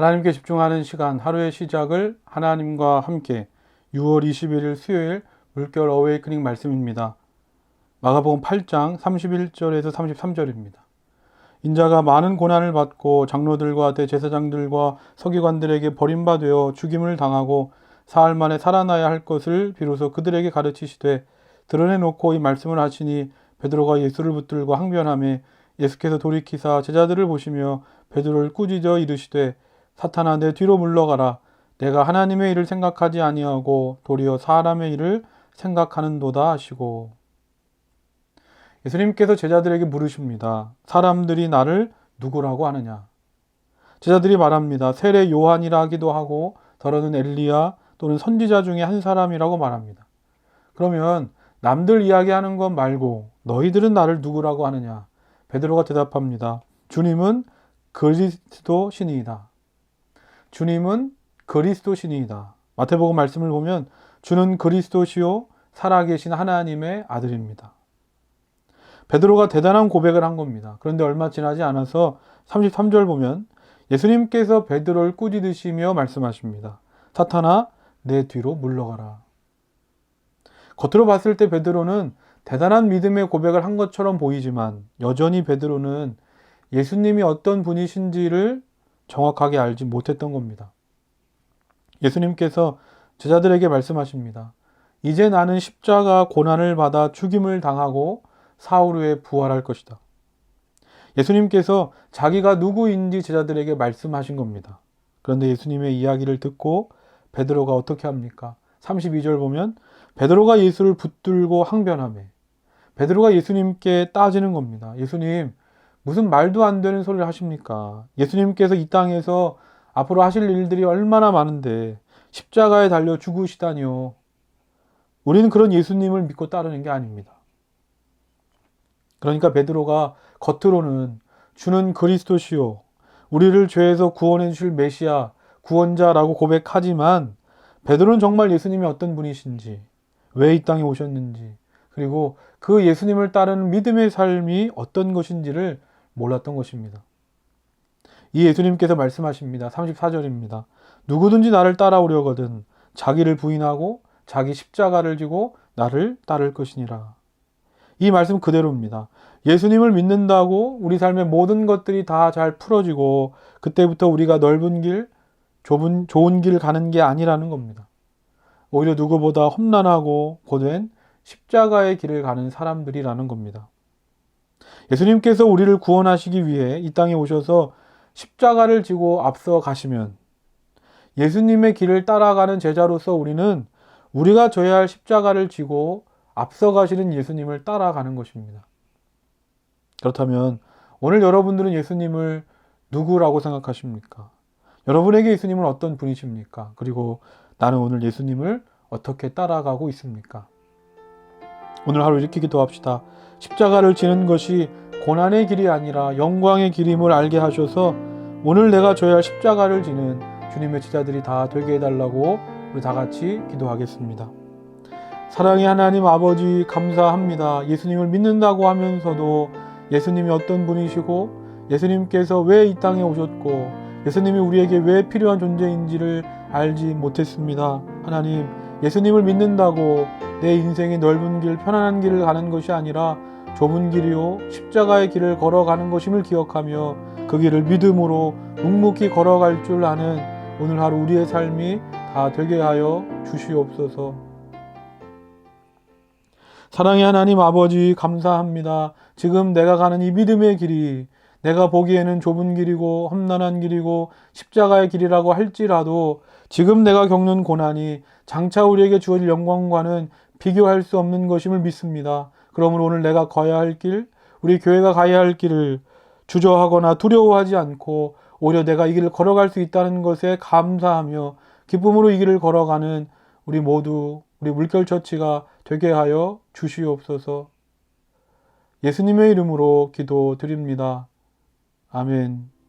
하나님께 집중하는 시간, 하루의 시작을 하나님과 함께 6월 21일 수요일 물결 어웨이크닝 말씀입니다. 마가복음 8장 31절에서 33절입니다. 인자가 많은 고난을 받고 장로들과 대제사장들과 서기관들에게 버림받아 죽임을 당하고 사흘 만에 살아나야 할 것을 비로소 그들에게 가르치시되 드러내놓고 이 말씀을 하시니 베드로가 예수를 붙들고 항변하며 예수께서 돌이키사 제자들을 보시며 베드로를 꾸짖어 이르시되 사탄아 내 뒤로 물러가라 내가 하나님의 일을 생각하지 아니하고 도리어 사람의 일을 생각하는도다 하시고 예수님께서 제자들에게 물으십니다. 사람들이 나를 누구라고 하느냐? 제자들이 말합니다. 세례 요한이라 하기도 하고 더러는 엘리야 또는 선지자 중에 한 사람이라고 말합니다. 그러면 남들 이야기하는 것 말고 너희들은 나를 누구라고 하느냐? 베드로가 대답합니다. 주님은 그리스도 신이다. 주님은 그리스도 신이다. 마태복음 말씀을 보면 주는 그리스도시요 살아계신 하나님의 아들입니다. 베드로가 대단한 고백을 한 겁니다. 그런데 얼마 지나지 않아서 33절 보면 예수님께서 베드로를 꾸짖으시며 말씀하십니다. 사탄아 내 뒤로 물러가라. 겉으로 봤을 때 베드로는 대단한 믿음의 고백을 한 것처럼 보이지만 여전히 베드로는 예수님이 어떤 분이신지를 정확하게 알지 못했던 겁니다. 예수님께서 제자들에게 말씀하십니다. 이제 나는 십자가 고난을 받아 죽임을 당하고 사흘 후에 부활할 것이다. 예수님께서 자기가 누구인지 제자들에게 말씀하신 겁니다. 그런데 예수님의 이야기를 듣고 베드로가 어떻게 합니까? 32절 보면 베드로가 예수를 붙들고 항변하며 베드로가 예수님께 따지는 겁니다. 예수님, 무슨 말도 안 되는 소리를 하십니까? 예수님께서 이 땅에서 앞으로 하실 일들이 얼마나 많은데 십자가에 달려 죽으시다니요. 우리는 그런 예수님을 믿고 따르는 게 아닙니다. 그러니까 베드로가 겉으로는 주는 그리스도시요 우리를 죄에서 구원해 주실 메시아 구원자라고 고백하지만 베드로는 정말 예수님이 어떤 분이신지 왜 이 땅에 오셨는지 그리고 그 예수님을 따르는 믿음의 삶이 어떤 것인지를 몰랐던 것입니다. 이 예수님께서 말씀하십니다. 34절입니다. 누구든지 나를 따라오려거든 자기를 부인하고 자기 십자가를 지고 나를 따를 것이니라. 이 말씀 그대로입니다. 예수님을 믿는다고 우리 삶의 모든 것들이 다 잘 풀어지고 그때부터 우리가 넓은 길, 좁은, 좋은 길 가는 게 아니라는 겁니다. 오히려 누구보다 험난하고 고된 십자가의 길을 가는 사람들이라는 겁니다. 예수님께서 우리를 구원하시기 위해 이 땅에 오셔서 십자가를 지고 앞서 가시면 예수님의 길을 따라가는 제자로서 우리는 우리가 져야 할 십자가를 지고 앞서 가시는 예수님을 따라가는 것입니다. 그렇다면 오늘 여러분들은 예수님을 누구라고 생각하십니까? 여러분에게 예수님은 어떤 분이십니까? 그리고 나는 오늘 예수님을 어떻게 따라가고 있습니까? 오늘 하루 이렇게 기도합시다. 십자가를 지는 것이 고난의 길이 아니라 영광의 길임을 알게 하셔서 오늘 내가 져야 할 십자가를 지는 주님의 제자들이 다 되게 해달라고 우리 다 같이 기도하겠습니다. 사랑의 하나님 아버지 감사합니다. 예수님을 믿는다고 하면서도 예수님이 어떤 분이시고 예수님께서 왜 이 땅에 오셨고 예수님이 우리에게 왜 필요한 존재인지를 알지 못했습니다. 하나님, 예수님을 믿는다고 내 인생의 넓은 길, 편안한 길을 가는 것이 아니라 좁은 길이요, 십자가의 길을 걸어가는 것임을 기억하며 그 길을 믿음으로 묵묵히 걸어갈 줄 아는 오늘 하루 우리의 삶이 다 되게 하여 주시옵소서. 사랑의 하나님 아버지 감사합니다. 지금 내가 가는 이 믿음의 길이 내가 보기에는 좁은 길이고 험난한 길이고 십자가의 길이라고 할지라도 지금 내가 겪는 고난이 장차 우리에게 주어질 영광과는 비교할 수 없는 것임을 믿습니다. 그러므로 오늘 내가 가야 할 길, 우리 교회가 가야 할 길을 주저하거나 두려워하지 않고 오히려 내가 이 길을 걸어갈 수 있다는 것에 감사하며 기쁨으로 이 길을 걸어가는 우리 모두 우리 물결처치가 되게 하여 주시옵소서. 예수님의 이름으로 기도드립니다. 아멘.